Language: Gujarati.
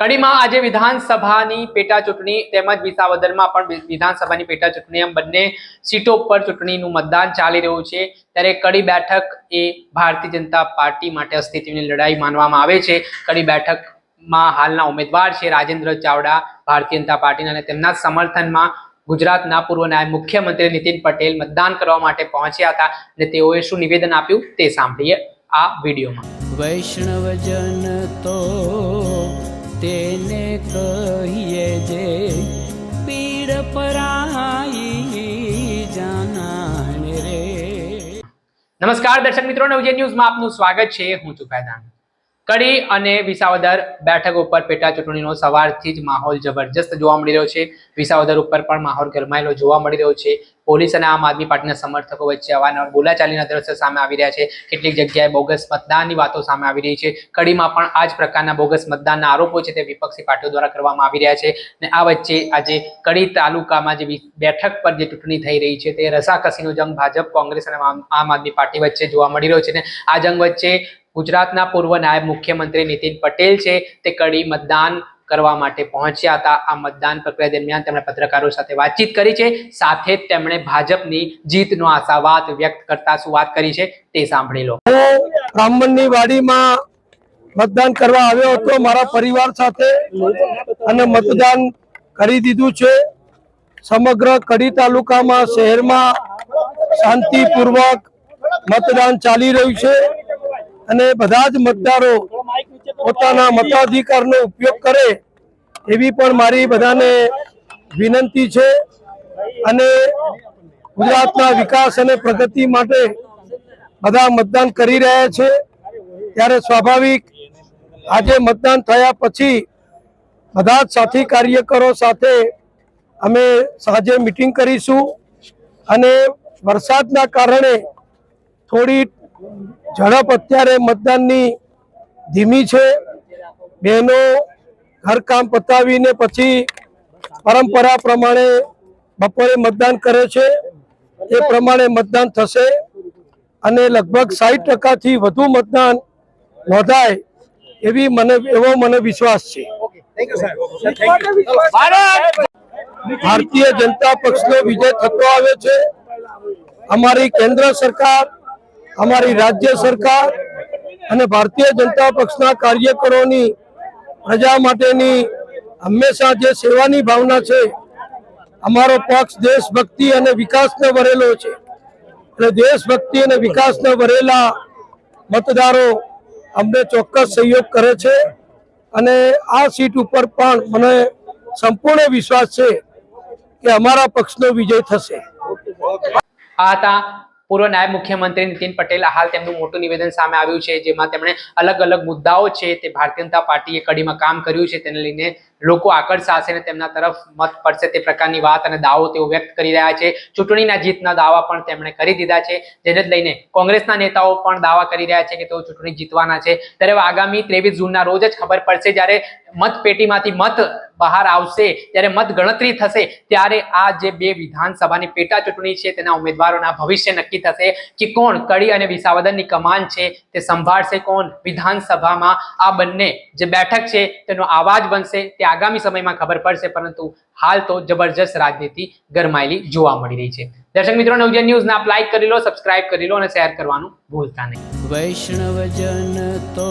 કડીમાં આજે વિધાનસભાની પેટા ચૂંટણી તેમજ વિસાવદરમાં પણ વિધાનસભાની પેટા ચૂંટણી એમ બંને સીટો પર ચૂંટણીનું મતદાન ચાલી રહ્યું છે. ત્યારે કડી બેઠક એ ભારતીય જનતા પાર્ટી માટે અસ્તિત્વની લડાઈ માનવામાં આવે છે. કડી બેઠકમાં હાલના ઉમેદવાર છે રાજેન્દ્ર ચાવડા ભારતીય જનતા પાર્ટીના અને તેમના સમર્થનમાં ગુજરાતના પૂર્વ નાયબ મુખ્યમંત્રી નીતિન પટેલ મતદાન કરવા માટે પહોંચ્યા હતા અને તેઓએ શું નિવેદન આપ્યું તે સાંભળીએ આ વિડીયોમાં. વૈષ્ણવજન તો તેને કહીએ જે પીડ પરાઈ જાનાને રે. નમસ્કાર દર્શક મિત્રો નવજે ન્યૂઝમાં આપનું સ્વાગત છે. હું છું ફૈદાન કડી અને વિસાવદર બેઠક ઉપર પેટા ચૂંટણીનો સવારથી જ માહોલ જબરજસ્ત જોવા મળી રહ્યો છે. વિસાવદર ઉપર પણ માહોલ ગરમાયેલો જોવા મળી રહ્યો છે. પોલીસ અને આમ આદમી પાર્ટીના સમર્થકો વચ્ચે અવારનવાર બોલાચાલીના દ્રશ્યો સામે આવી રહ્યા છે. કેટલીક જગ્યાએ બોગસ મતદાનની વાતો સામે આવી રહી છે. કડીમાં પણ આ જ પ્રકારના બોગસ મતદાનના આરોપો છે તે વિપક્ષી પાર્ટીઓ દ્વારા કરવામાં આવી રહ્યા છે અને આ વચ્ચે આજે કડી તાલુકામાં જે બેઠક પર જે ચૂંટણી થઈ રહી છે તે રસાકસીનો જંગ ભાજપ, કોંગ્રેસ અને આમ આદમી પાર્ટી વચ્ચે જોવા મળી રહ્યો છે અને આ જંગ વચ્ચે ગુજરાતના પૂર્વ નાયબ મુખ્યમંત્રી નીતિન પટેલ છે તે કડી મતદાન કરવા માટે પહોંચ્યા હતા. આ મતદાન પ્રક્રિયા દરમિયાન તેમણે પત્રકારો સાથે વાતચીત કરી છે. સાથે જ તેમણે ભાજપની જીતનો આશાવાદ વ્યક્ત કરતા શું વાત કરી છે તે સાંભળી લો. બ્રાહ્મણની વાડીમાં મતદાન કરવા આવ્યો હતો મારા પરિવાર સાથે અને મતદાન કરી દીધું છે. સમગ્ર કડી તાલુકામાં શહેરમાં શાંતિપૂર્વક મતદાન ચાલી રહ્યું છે. અને બધા જ મતદારો પોતાના મતાધિકારનો ઉપયોગ કરે એવી પણ મારી બધાને વિનંતી છે અને ગુજરાતના વિકાસ અને પ્રગતિ માટે બધા મતદાન કરી રહ્યા છે. ત્યારે સ્વાભાવિક આજે મતદાન થયા પછી બધા જ સાથી કાર્યકરો સાથે અમે સાંજે મિટિંગ કરીશું અને વરસાદના કારણે થોડી ઝડપ અત્યારે મતદાનની ધીમી છે. બહેનો ઘરકામ પતાવીને પછી પરંપરા પ્રમાણે બપોરે મતદાન કરે છે. એ પ્રમાણે મતદાન થશે અને લગભગ સાઠ ટકાથી વધુ મતદાન નોંધાય એવી મને, એવો મને વિશ્વાસ છે. ભારતીય જનતા પક્ષનો વિજય થતો આવે છે. અમારી કેન્દ્ર સરકાર અમારી રાજ્ય સરકાર અને ભારતીય જનતા પક્ષના કાર્યકરોની પ્રજા માટેની હંમેશા જે સેવાની ભાવના છે, અમારો પક્ષ દેશભક્તિ અને વિકાસને ભરેલો છે. એટલે દેશભક્તિ અને વિકાસને ભરેલા મતદારો અમને ચોક્કસ સહયોગ કરે છે અને આ સીટ ઉપર પણ મને સંપૂર્ણ વિશ્વાસ છે કે અમારા પક્ષનો વિજય થશે. આ પૂર્વ નાયબ મુખ્યમંત્રી નીતિન પટેલ હાલ તેમનું મોટું નિવેદન સામે આવ્યું છે, જેમાં તેમણે અલગ અલગ મુદ્દાઓ છે તે ભારતીય જનતા પાર્ટીએ કડીમાં કામ કર્યું છે, તેને લઈને લોકો આકર્ષાશે અને તેમના તરફ મત પડશે તે પ્રકારની વાત અને દાવો તેઓ વ્યક્ત કરી રહ્યા છે. ચૂંટણીના જીતના દાવા પણ તેમણે કરી દીધા છે, જેને લઈને કોંગ્રેસના નેતાઓ પણ દાવા કરી રહ્યા છે કે તેઓ ચૂંટણી જીતવાના છે. ત્યારે આગામી ત્રેવીસ જૂનના રોજ જ ખબર પડશે જ્યારે મતપેટીમાંથી મત બહાર આવશે, ત્યારે મત ગણતરી થશે, ત્યારે આ જે બે વિધાનસભાની પેટા ચૂંટણી છે, તેના ઉમેદવારોના ભવિષ્ય નક્કી થશે કે કોણ કડી અને વિસાવદનની કમાન છે, તે સંભાળશે કોણ? વિધાનસભામાં આ બંને જે બેઠક છે, તેનો આવાજ બનશે, તે આગામી સમયમાં ખબર પડશે, પરંતુ હાલ તો જબરજસ્ત રાજનીતિ ગરમાયેલી જોવા મળી રહી છે. દર્શક મિત્રો નવજન ન્યૂઝને આપ લાઈક કરી લો સબસ્ક્રાઇબ કરી લો અને શેર કરવાનું ભૂલતા નહીં. વૈષ્ણવજન તો